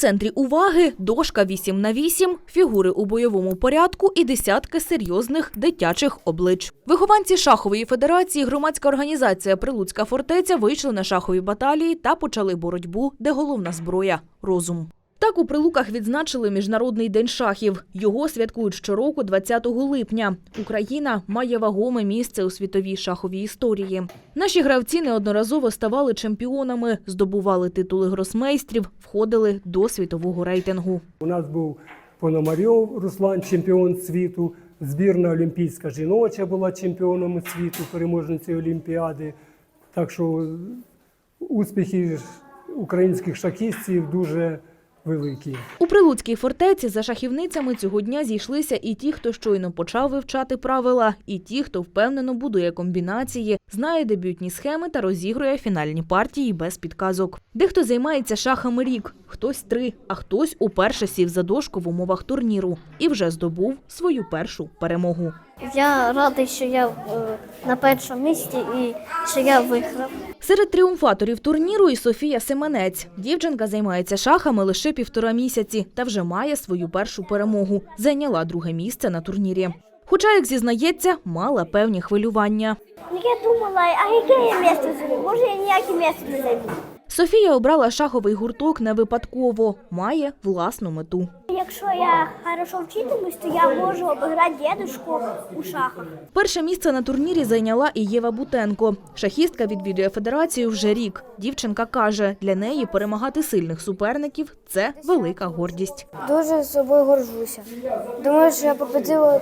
центрі уваги дошка 8 на 8 фігури у бойовому порядку і десятки серйозних дитячих облич. Вихованці шахової федерації, громадська організація Прилуцька фортеця вийшли на шахові баталії та почали боротьбу, де головна зброя розум. Так у Прилуках відзначили Міжнародний день шахів. Його святкують щороку 20 липня. Україна має вагоме місце у світовій шаховій історії. Наші гравці неодноразово ставали чемпіонами, здобували титули гросмейстрів, входили до світового рейтингу. У нас був Пономарьов Руслан, чемпіон світу. Збірна олімпійська жіноча була чемпіоном світу, переможницею Олімпіади. Так що успіхи українських шахістів дуже великі. У Прилуцькій фортеці за шахівницями цього дня зійшлися і ті, хто щойно почав вивчати правила, і ті, хто впевнено будує комбінації, знає дебютні схеми та розігрує фінальні партії без підказок. Дехто займається шахами рік, хтось три, а хтось уперше сів за дошку в умовах турніру і вже здобув свою першу перемогу. Я радий, що я е, на першому місці і що я виграв. Серед тріумфаторів турніру і Софія Семенець. Дівчинка займається шахами лише півтора місяці та вже має свою першу перемогу. Зайняла друге місце на турнірі. Хоча, як зізнається, мала певні хвилювання. Ну, Я думала, а яке я місце займу? Може, я ніяке місце не займу. Софія обрала шаховий гурток не випадково, має власну мету. Якщо я хорошо вчитимусь, то я можу обіграти дідушку у шахах. Перше місце на турнірі зайняла і Єва Бутенко. Шахістка відвідує федерацію вже рік. Дівчинка каже, для неї перемагати сильних суперників це велика гордість. Дуже собою горжуся. Думаю, що я победила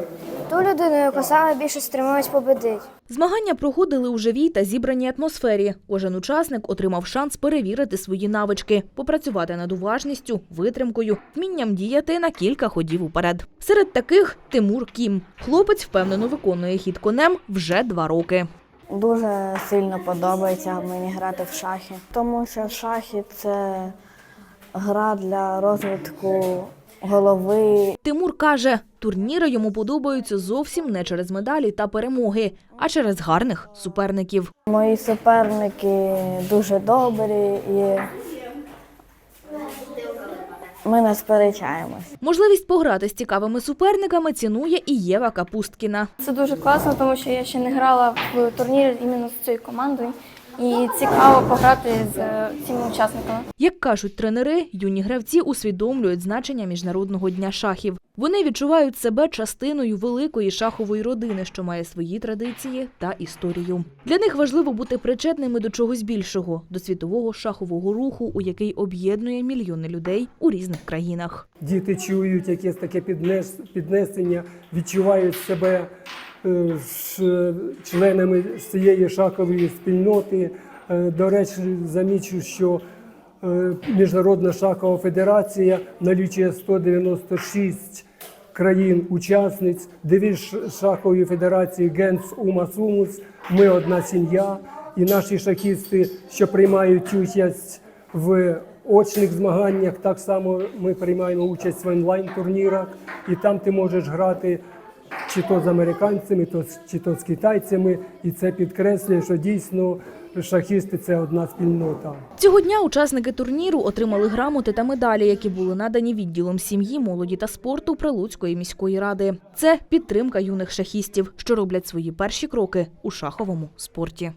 ту людину, яку саме більше стримуюсь победити. Змагання проходили у живій та зібраній атмосфері. Кожен учасник отримав шанс перевірити свої навички, попрацювати над уважністю, витримкою, вмінням діяти на кілька ходів уперед. Серед таких Тимур Кім. Хлопець впевнено виконує хід конем вже два роки. Дуже сильно подобається мені грати в шахи, тому що шахи це гра для розвитку голови. Тимур каже, турніри йому подобаються зовсім не через медалі та перемоги, а через гарних суперників. Мої суперники дуже добрі і ми не сперечаємось. Можливість пограти з цікавими суперниками цінує і Єва Капусткіна. Це дуже класно, тому що я ще не грала в турнірі іменно з цією командою. І цікаво пограти з е, цими учасниками. Як кажуть тренери, юні гравці усвідомлюють значення міжнародного дня шахів. Вони відчувають себе частиною великої шахової родини, що має свої традиції та історію. Для них важливо бути причетними до чогось більшого, до світового шахового руху, у який об'єднує мільйони людей у різних країнах. Діти чують якесь таке піднес, піднесення, відчувають себе е, ш- членами цієї шахової спільноти. Е, До речі, замічу, що е, Міжнародна шахова федерація налічує 196 країн-учасниць. Девіз шахової федерації Генс Ума Сумус. Ми одна сім'я. І наші шахісти, що приймають участь в очних змаганнях, так само ми приймаємо участь в онлайн-турнірах, і там ти можеш грати чи то з американцями, то чи то з китайцями. І це підкреслює, що дійсно шахісти це одна спільнота. Цього дня учасники турніру отримали грамоти та медалі, які були надані відділом сім'ї, молоді та спорту Прилуцької міської ради. Це підтримка юних шахістів, що роблять свої перші кроки у шаховому спорті.